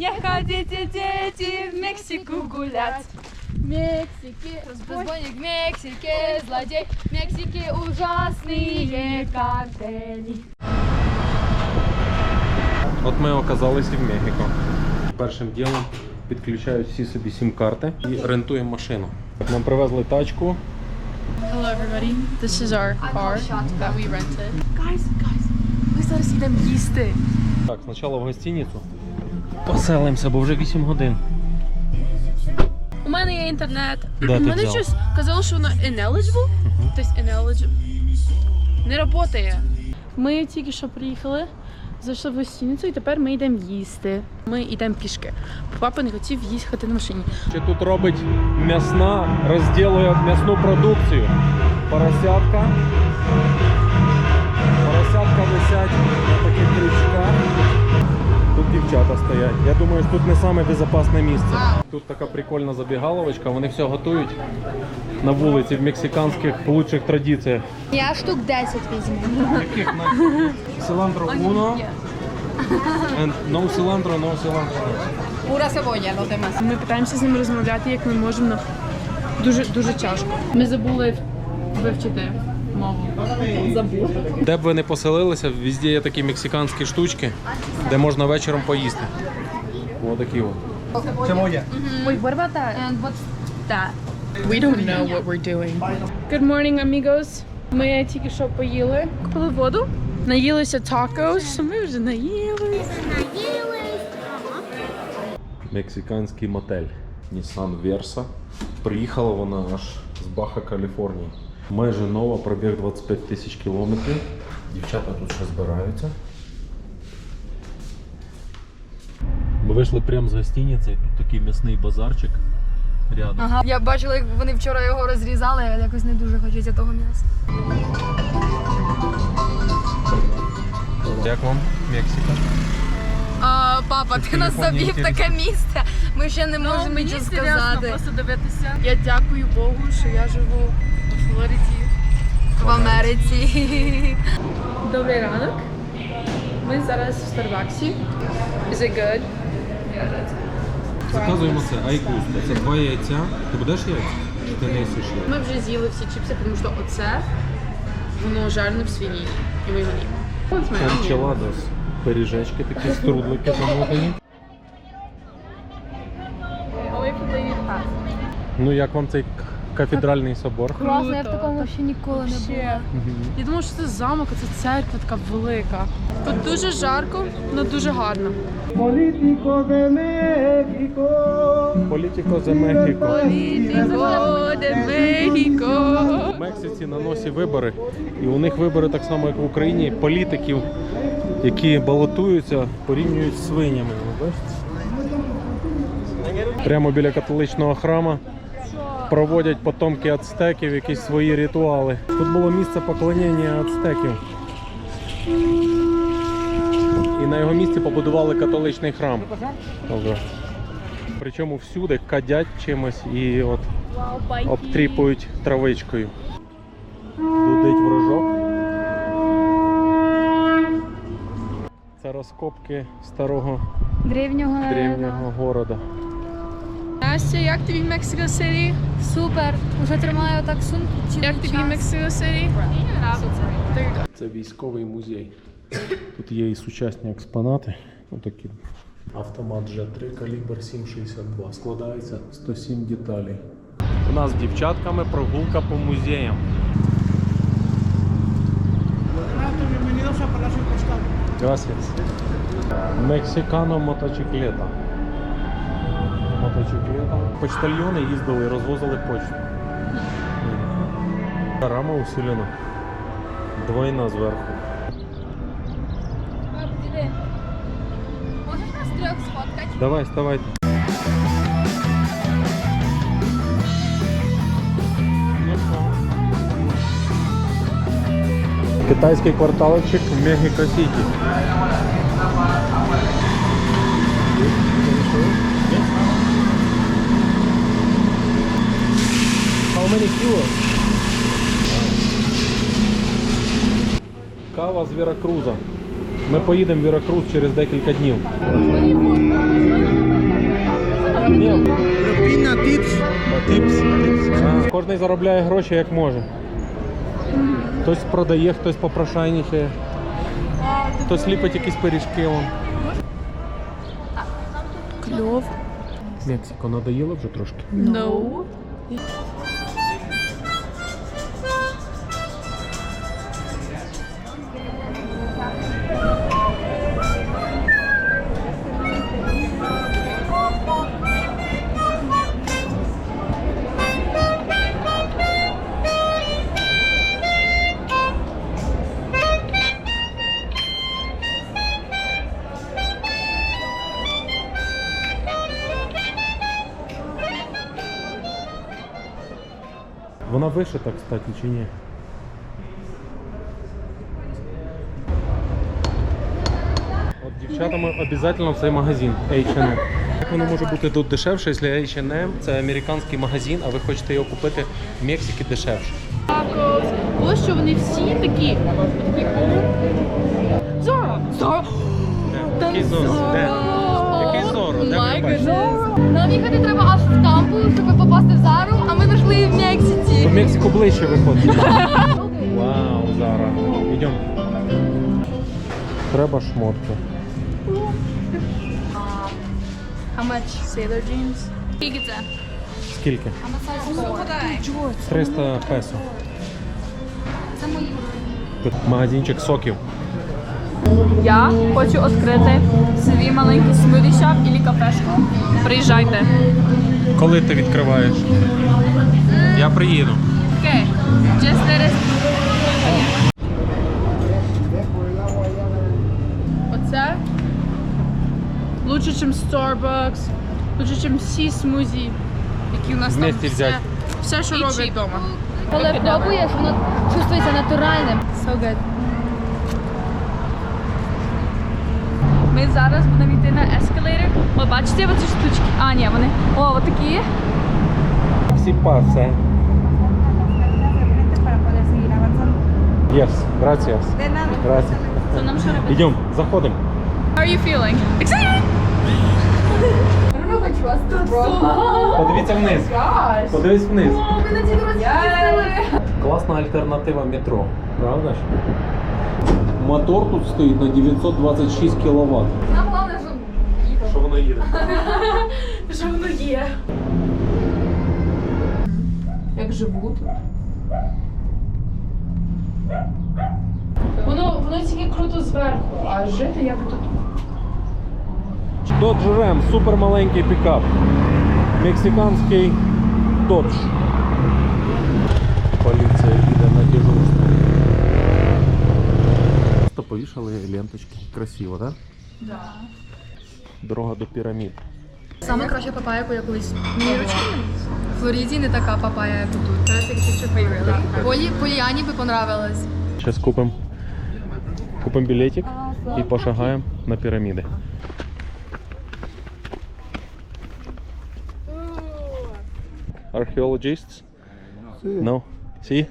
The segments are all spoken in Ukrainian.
Не ходите, дети, в Мексику гулять. Мексики, разбойник в Мексике, злодей в Мексике, ужасные картели. От ми оказалися в Мехіко. Першим ділом підключають всі собі сім-карти і рентуємо машину. Нам привезли тачку. Hello everybody, this is our car that we rented. Guys, guys, ми зараз йдемо їсти. Так, спочатку в гостиницю. Поселимося, бо вже 8 годин. У мене є інтернет. Де У ти мене взяв? щось казало, що воно ineligible. Тобто ineligible. Не працює. Ми тільки що приїхали, зайшли в гостиницю і тепер ми йдемо їсти. Ми йдемо пішки. Папа не хотів їхати на машині. Що тут робить м'ясна, розділує м'ясну продукцію. Поросятка. Поросятка висять на таких крючках. Дівчата стоять. Я думаю, що тут не саме безпечне місце. Тут така прикольна забігаловочка, вони все готують на вулиці в мексиканських лучших традиціях. Я штук 10 візьму. Яких uno and no cilantro, no cilantro. Пура cebolla, los demás. Ми питаємося з ними розмовляти, як ми можемо. Дуже дуже тяжко. Ми забули вивчити мову. Де б ви не поселилися, везде є такі мексиканські штучки, де можна вечором поїсти. Ось такі от. Wait, what about that? And what's that? We don't know what we're doing. Good morning, amigos. Ми тільки що поїли. Купили воду. Наїлися такос. Ми вже наїлися. Мексиканський мотель Nissan Versa. Приїхала вона аж з Баха, Каліфорнії. Майже нова, пробіг 25 тисяч кілометрів. Дівчата тут ще збираються. Ми вийшли прямо з гостиниці, тут такий м'ясний базарчик рядом. Ага. Я бачила, як вони вчора його розрізали, а якось не дуже хочеться того м'яса. Як вам Мексика? А, папа, ти нас телефоні завів в таке місце. Ми ще не можемо Ну, нічого серйозно сказати. просто дивитися. Я дякую Богу, що я живу у Флориді. В Америці. Добрий ранок. Ми зараз в Старбаксі. Is it good? Заказуємо це айкуста. Це два яйця. Ти будеш яйця? Чи ти не їсиш яйця? Ми вже з'їли всі чіпси, тому що оце воно жарене в свині. І ми його їмо. Enchiladas. Пиріжечки такі струдлики path. Ну як вам цей кафедральний собор? Класно, я в такому ще ніколи не була. Я думала, що це замок, а це церква така велика. Тут дуже жарко, але дуже гарно. Політико за Мехіко. Політико де Мехіко. В Мексиці на носі вибори. І у них вибори так само, як в Україні, політиків, які балотуються, порівнюють з свинями. Прямо біля католичного храму проводять потомки ацтеків якісь свої ритуали. Тут було місце поклоніння ацтеків. І на його місці побудували католичний храм. Добре. Причому всюди кадять чимось і от обтріпують травичкою. Дудить ворожок. Це розкопки старого Древнього древнього города. Настя, як тобі Мексико Ситі? Супер. Уже тримаю так сумку. Як тобі час. Мексико Ситі? Це військовий музей. Тут є і сучасні експонати. Отакі. Автомат G3 калібр 7,62. Складається 107 деталей. У нас з дівчатками прогулка по музеям. Gracias. Мексикано мотоциклета. Мотоциклета. Почтальйони їздили і розвозили почту. Рама усилена. Двойна зверху. Можеш нас трьох сфоткати? Давай, вставай. Китайський кварталчик в many kilos? Кава з Віракруза. Ми поїдемо в Віракруз через декілька днів. Типс. Кожен заробляє гроші як може. Хтось продає, хтось попрошайничає. Хтось ліпить якісь пиріжки. Вон. Кльов. Мексико надоїло вже трошки. No. Вишита, кстати, чи ні? От дівчатами обов'язково в цей магазин H&M. Як воно може бути тут дешевше, якщо H&M це американський магазин, а ви хочете його купити в Мексиці дешевше? Було, що вони всі такі. Зора! Зора! Який Зоро? Де? Який Зоро? Нам їхати треба аж в Тампу, щоб попасти в Зару, а ми знайшли в Мексиці. Мексику ближче виходить. Вау, зараз. Йдемо. Треба шмотки. How much? Sailor jeans. Скільки це? Скільки? 300 песо. Це мої. Магазинчик соків. Я хочу відкрити свій маленький смуді шоп або кафешку. Приїжджайте. Коли ти відкриваєш? Я приїду. Окей. Just let us... Оце лучше, ніж Starbucks, лучше, ніж всі смузі, які у нас Вместе там взять. все, все що роблять вдома. Коли пробуєш, воно чувствується натуральним. So good. Ми зараз будемо йти на ескалейтор. О, бачите оці штучки? А, ні, вони. О, отакі. Всі пасе. Yes, gracias. Gracias. То нам що робити? Йдемо, заходимо. How are you feeling? Excited! Подивіться вниз. Подивись вниз. Класна альтернатива метро, правда ж? Мотор тут стоїть на 926 кВт. Нам головне, щоб Що воно їде? Що воно є? Як живуть. Воно, воно тільки круто зверху, а жити як тут. Dodge Ram, супер маленький пікап. Мексиканський Dodge. Поліція їде на дежурство. Просто повішали ленточки. Красиво, так? Да? Дорога до пірамід. Саме краща папая, яку я колись мірочки. В Флориді не така папая, як тут. Полі, Поліані би понравилось. Зараз купимо купим білетик і пошагаємо на піраміди. Archaeologists? No? See?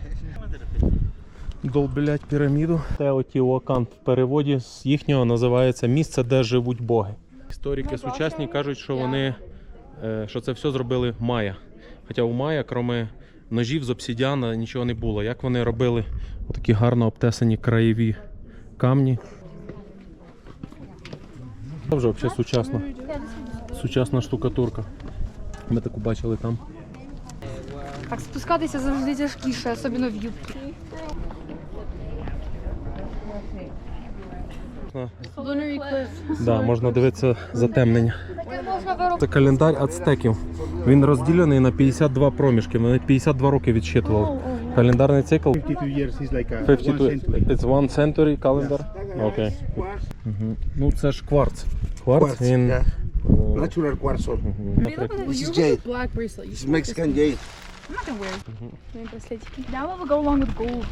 Долблять піраміду. Теотіуакан в переводі з їхнього називається місце, де живуть боги. Історики сучасні кажуть, що вони е, що це все зробили майя. Хоча у майя, крім ножів з обсідіана, нічого не було. Як вони робили такі гарно обтесані краєві камні. Це вже взагалі сучасна. Сучасна штукатурка. Ми таку бачили там. Так спускатися завжди тяжкіше, особливо в юбці. Да, можна дивитися затемнення. Це календар ацтеків. Він розділений на 52 проміжки. Вони 52 роки відсчитували. Календарний цикл 52 years is like a 52. one century. It's one century calendar. Окей. Мгм. Ну це ж кварц. Кварц, Quartz, він. yeah. е, Natural quartz. ore. мгм, наприклад. This is jade. Black bracelet. This is Mexican jade. That one would go along with gold.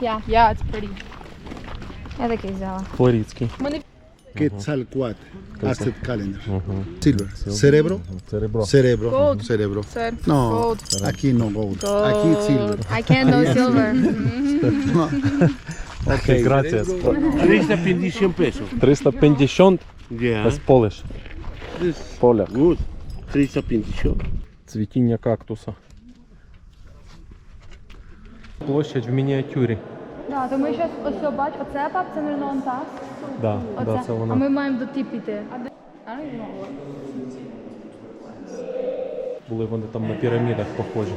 Yeah, yeah, it's pretty. Я такий взяла. Флоридський. Quetzalcoatl. Aztec calendar. Мгм. Silver. Cerebro. Cerebro. Cerebro. Gold. Cerebro. Said No, gold. aquí no gold. Aquí it's silver. I can't know silver. Окей, gracias. 350 pesos. 350 Yeah. That's Polish. This Поляк. good. 315. Цвітіння кактуса. Площадь в мініатюрі. Да, то ми зараз ось бач, оце пап, це не онтас. Да, да, Оце. це А вона. ми маємо до тіп іти. Були вони там на пірамідах похожі.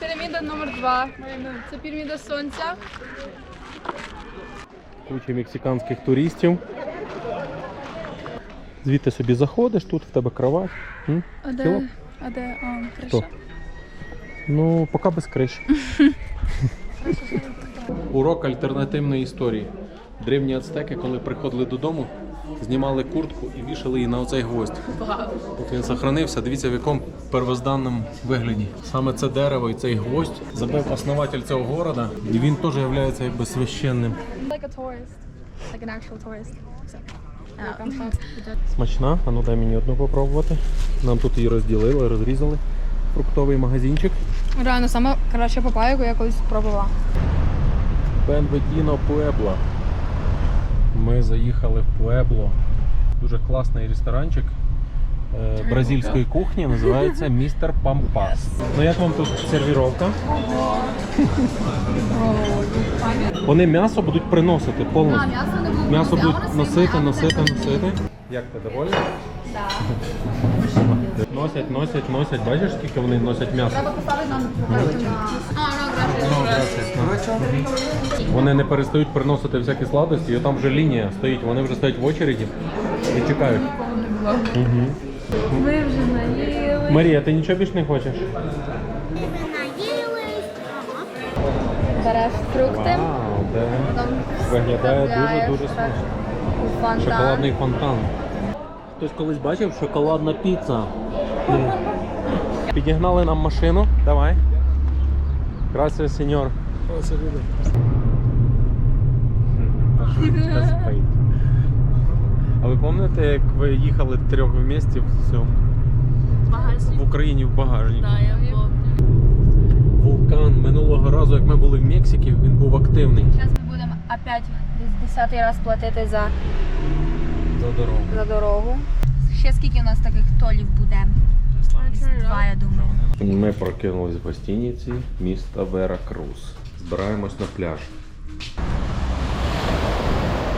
Піраміда номер два. Це піраміда сонця. Куча мексиканських туристів. Звідти собі заходиш, тут в тебе кровать. М? А Кіло? А де? А, Хто? Ну, поки без криш. Урок альтернативної історії. Древні ацтеки, коли приходили додому, знімали куртку і вішали її на оцей гвоздь. От він сохранився, дивіться в якому первозданному вигляді. Саме це дерево і цей гвоздь забив основатель цього города, і він теж є якби священним. Like an actual tourist. Смачна, а ну дай мені одну попробувати. Нам тут її розділили, розрізали. Фруктовий магазинчик. Реально, саме краща папая, яку я колись пробувала. Бенведіно Пуебло. Ми заїхали в Пуебло. Дуже класний ресторанчик е, бразильської кухні, називається Містер Пампас. Ну як вам тут сервіровка? Вони м'ясо будуть приносити повністю. м'ясо будуть носити, носити, носити. Як ти довольна? Носять, носять, носять. Бачиш, скільки вони носять м'ясо? Треба поставити нам. А, Вони не перестають приносити всякі сладості, і там вже лінія стоїть, вони вже стоять в очереді і чекають. Угу. Ми вже наїли. Марія, ти нічого більш не хочеш? Береш фрукти. Вау, Там виглядає вставляєш дуже-дуже так смачно. у фонтан. Шоколадний фонтан. Хтось колись бачив шоколадна піца. Підігнали нам машину. Давай. Красиво, сеньор. А ви пам'ятаєте, як ви їхали трьох в місті в цьому? В Україні в багажнику? Я. Вулкан минулого разу, як ми були в Мексиці, він був активний. Зараз ми будемо опять десятий раз платити за, За дорогу. за дорогу. Ще скільки у нас таких толів буде? Два, я думаю. Ми прокинулись в гостиниці міста Вера Крус. Збираємось на пляж.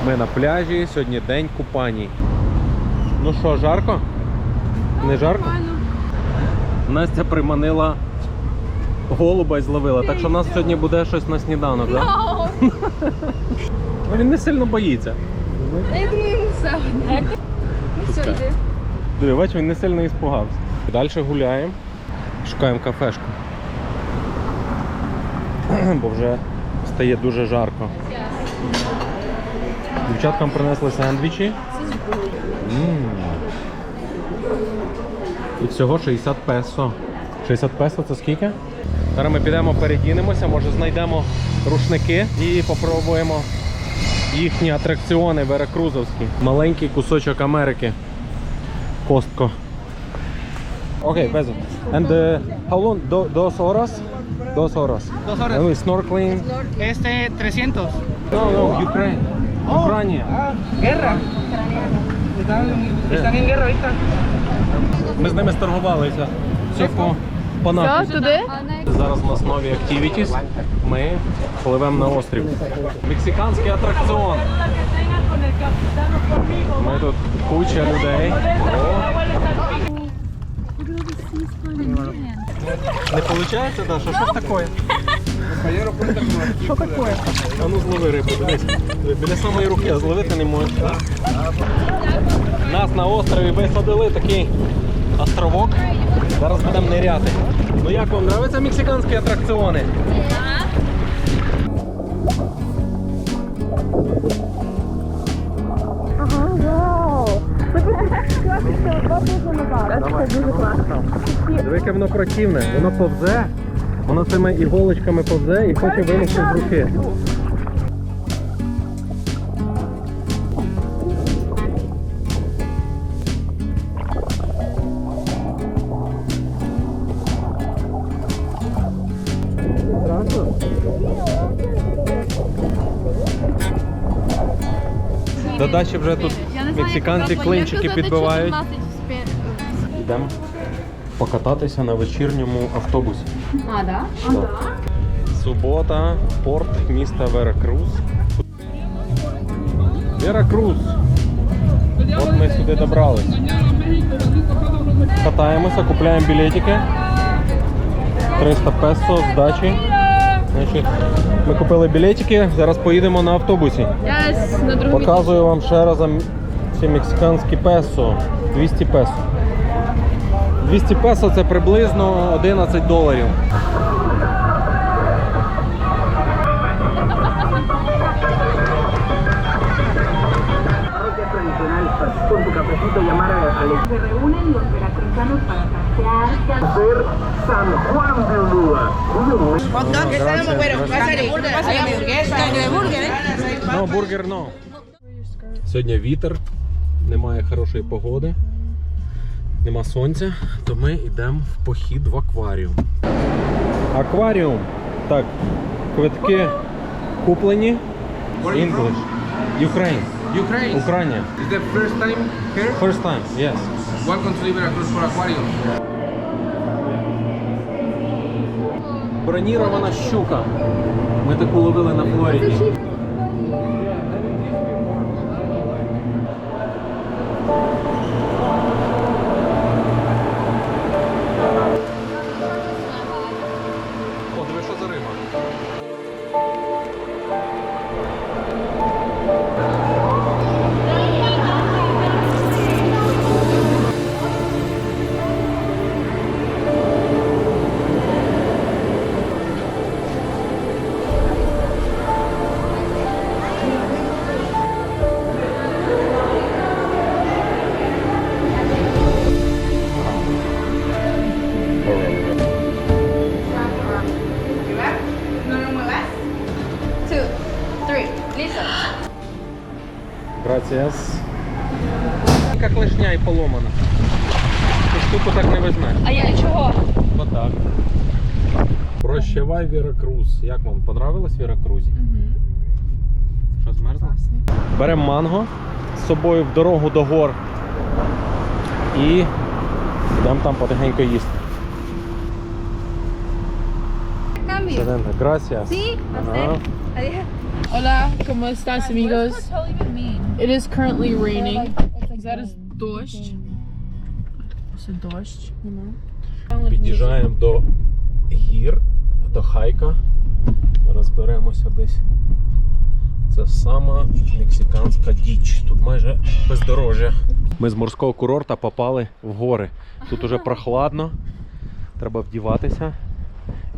Ми на пляжі, сьогодні день купаній. Ну що, жарко? Не жарко? Настя приманила голуба і зловила, так що в нас сьогодні буде щось на сніданок, так? Ну він не сильно боїться. Я думаю, йому все одне. Ну все, йди. Диви, бач, він не сильно іспугався. Далі гуляємо, шукаємо кафешку. Бо вже стає дуже жарко. Дівчаткам принесли сендвічі. І всього 60 песо. 60 песо це скільки? Зараз ми підемо передінемося, може знайдемо рушники і попробуємо їхні атракціони веракрузовські. Маленький кусочок Америки. Костко. Окей, безо. And uh, how long? Do, dos horas? Dos horas. Dos horas. And we snorkeling. Este 300. No, no, Ukraine. Oh. Ukraine. Ah, guerra. Están, están en guerra ahorita. Ми з ними сторгувалися. Все по, по нашому. Все, туди? Зараз у нас нові. Ми пливемо на острів. Мексиканський атракціон. Ми тут куча людей. Не виходить, Даша? Що ж таке? Що таке? А ну злови рибу, дивись. Біля самої руки, а зловити не можеш. Нас на острові висадили такий островок. Зараз будемо ниряти. Ну як вам нравятся мексиканські атракціони? Диви, яке воно противне. Воно повзе, воно цими іголочками повзе і хоче вилізти з руки. До вже тут мексиканці клинчики підбивають. йдемо покататися на вечірньому автобусі. А, да? Субота, порт міста Веракрус. Веракрус! От ми сюди добрались. Катаємося, купляємо білетики. 300 песо здачі. Значить, ми купили білетики, зараз поїдемо на автобусі. Yes, на другому Показую вам ще раз ам- ці мексиканські песо. 200 песо. 200 песо це приблизно 11 доларів. parroquia tradicional con tu cafecito llamar a- al Se reúnen los veracruzanos para pasear, ser San Juan de Ulúa. Ну, бургер но. Сьогодні вітер, немає хорошої погоди, нема сонця, то ми йдемо в похід в акваріум. Акваріум. Так, квитки куплені. English. Ukraine. Ukraine. Україна. Is the first time here? First time, yes. Welcome to Veracruz for Aquarium. Бронірована щука. Ми таку ловили на Флориді. Gracias. Як лишня і поломана. Цю штуку так не візьмеш. А я чого? Отак. Прощавай Віракруз. Як вам понравилось в Віракрузі? Що змерзла? Беремо манго з собою в дорогу до гор. І йдемо там потихеньку їсти. Sedente. Gracias. Sí, Ага. Hola, ¿cómo estás, amigos? It is currently raining. Зараз дощ. Це дощ. Під'їжджаємо до гір, до хайка. Зараз беремося десь. Це сама мексиканська діч. Тут майже бездорожжя. Ми з морського курорта попали в гори. Тут уже прохладно, треба вдіватися.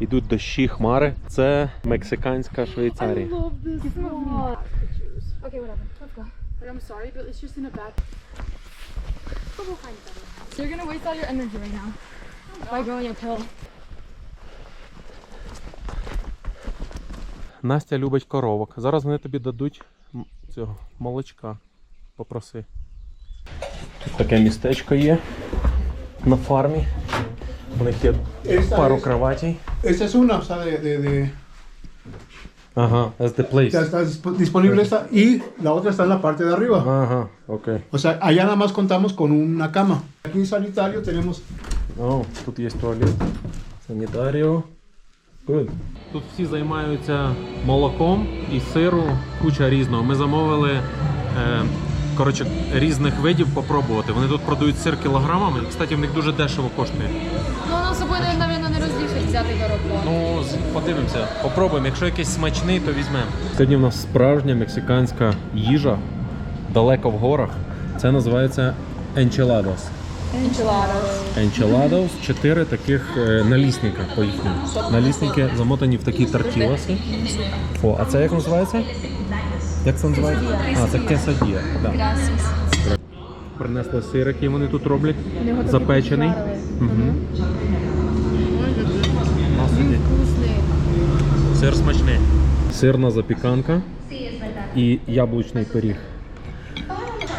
Ідуть дощі, хмари. Це мексиканська Швейцарія. Okay, whatever. Let's go. I'm sorry, but it's just in a bad So you're gonna waste all your energy right now by going uphill. Настя любить коровок. Зараз вони тобі дадуть цього молочка. Попроси. Тут таке містечко є на фармі. У них є пару кроватей. O sea, de- that's the place. ya está disp- disponible esta y la otra está en la parte de arriba. Ага, окей. O sea, allá nada más contamos con una cama. Aquí en sanitario tenemos О, тут є туалет. Санітаріо. Good. Тут всі займаються молоком і сиру, куча різного. Ми замовили е, коротше, різних видів попробувати. Вони тут продають сир кілограмами. І, кстати, в них дуже дешево коштує. Ну, воно з собою, навіть, взяти коробку. Ну, подивимося, попробуємо. Якщо якийсь смачний, то візьмемо. Сьогодні в нас справжня мексиканська їжа далеко в горах. Це називається enchiladas. Enchiladas. Enchiladas, чотири таких е, налісника по їхньому. Налісники замотані в такі тортіласи. О, а це як називається? Як це називається? А, це quesadilla. Да. Принесли сир, який вони тут роблять. Запечений. Угу. Сир смачний. Сирна запіканка і яблучний пиріг.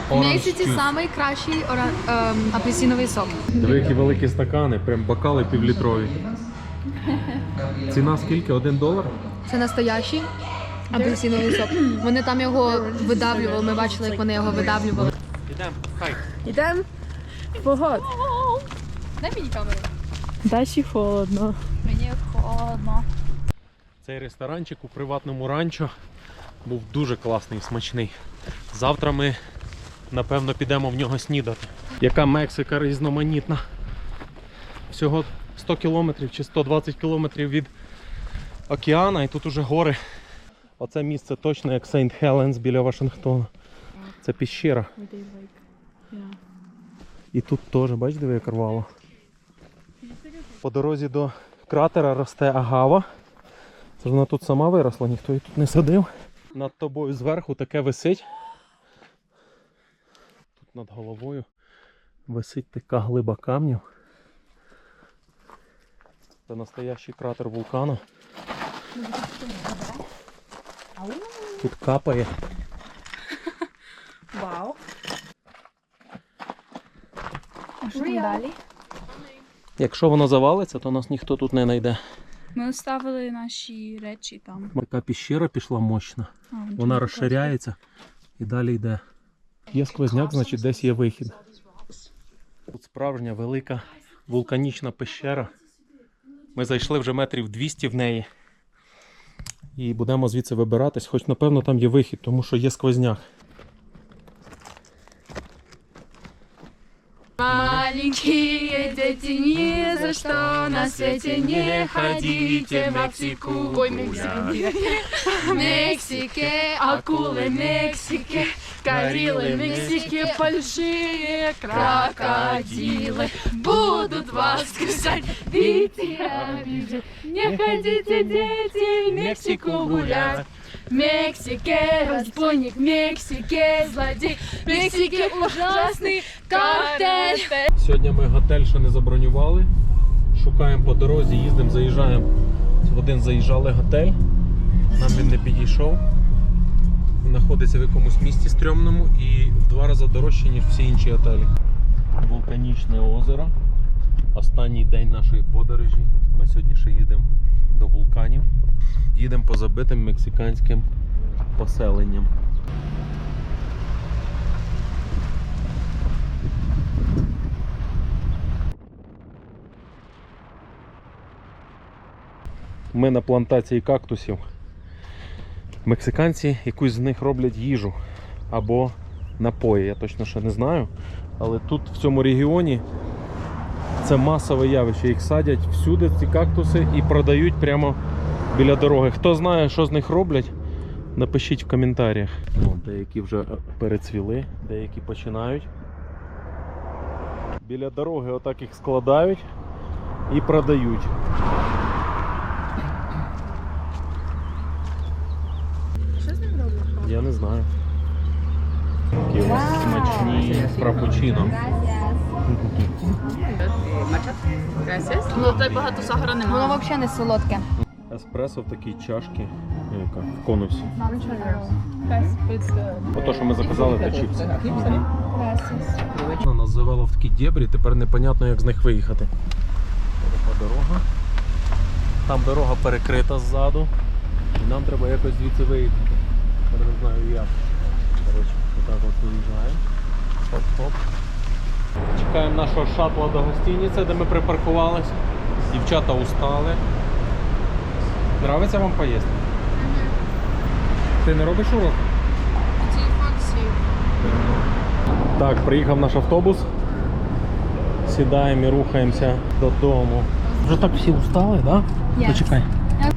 В Мексиці самий ем, апельсиновий сок. Диви, які великі стакани, прям бокали півлітрові. Ціна скільки? Один долар? Це настоящий апельсиновий сок. Вони там його видавлювали. Ми бачили, як вони його видавлювали. Ідемо, хай. Ідемо. Погод. Дай мені камеру. Дачі холодно. Мені холодно. Цей ресторанчик у приватному ранчо був дуже класний і смачний. Завтра ми, напевно, підемо в нього снідати. Яка Мексика різноманітна. Всього 100 кілометрів чи 120 кілометрів від океана, і тут уже гори. Оце місце точно як Сейнт Хеленс біля Вашингтона. Це піщера. І тут теж, бачите, як рвало. По дорозі до кратера росте агава. Це ж вона тут сама виросла, ніхто її тут не садив. Над тобою зверху таке висить. Тут над головою висить така глиба камнів. Це настоящий кратер вулкану. Тут капає. Вау. А що там далі? Якщо воно завалиться, то нас ніхто тут не знайде. Ми оставили наші речі там. Така піщера пішла мощна. А, Вона розширяється і далі йде. Є сквозняк, значить десь є вихід. Тут справжня велика вулканічна пещера. Ми зайшли вже метрів 200 в неї. І будемо звідси вибиратись, хоч напевно там є вихід, тому що є сквозняк. Маленькие дети, ни за что на свете не ходите в Мексику. Ой, Мексику. В Мексике акулы Мексики, гориллы Мексики, большие крокодилы будут вас кусать, бить и обижать. Не ходите, дети, в Мексику гулять. Мексике разбойник, Мексике злодей, в Мексике ужасный картель. Сьогодні ми готель ще не забронювали. Шукаємо по дорозі, їздимо, заїжджаємо. В один заїжджали готель. Нам він не підійшов. Він знаходиться в якомусь місті стрьомному і в два рази дорожче, ніж всі інші готелі. Вулканічне озеро. Останній день нашої подорожі. Ми сьогодні ще їдемо до вулканів. Їдемо по забитим мексиканським поселенням. Ми на плантації кактусів. Мексиканці якусь з них роблять їжу або напої, я точно ще не знаю. Але тут в цьому регіоні це масове явище. Їх садять всюди, ці кактуси, і продають прямо біля дороги. Хто знає, що з них роблять, напишіть в коментарях. О, деякі вже перецвіли, деякі починають. Біля дороги отак їх складають і продають. Що з ним роблять? Я не знаю. Такі ось смачні фрапучино. Ну, так багато сахара немає. Воно взагалі не солодке. Еспресо в такій чашці, яка в конусі. Ото, що ми заказали, то чіпси. Нас завело в такі дєбрі, тепер непонятно, як з них виїхати. Така дорога. Там дорога перекрита ззаду. І нам треба якось звідси виїхати. Тепер не знаю як. Коротше, отак от виїжджаємо. Хоп-хоп. Чекаємо нашого шатла до гостиниці, де ми припаркувались. Дівчата устали. Нравиться вам поїсти? Ти не робиш урок? Телефон свій. Так, приїхав наш автобус. Сідаємо і рухаємося додому. Вже так всі устали, так? Да? Yes. Почекай.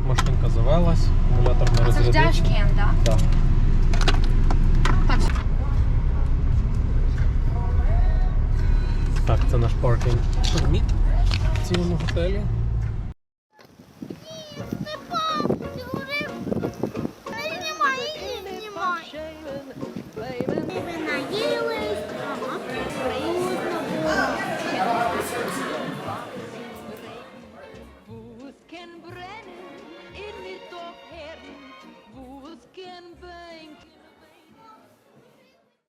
Машинка завелась, акумулятор не розрядився. так? Так. Так. Так, це наш паркінг перміт в цілому готелі.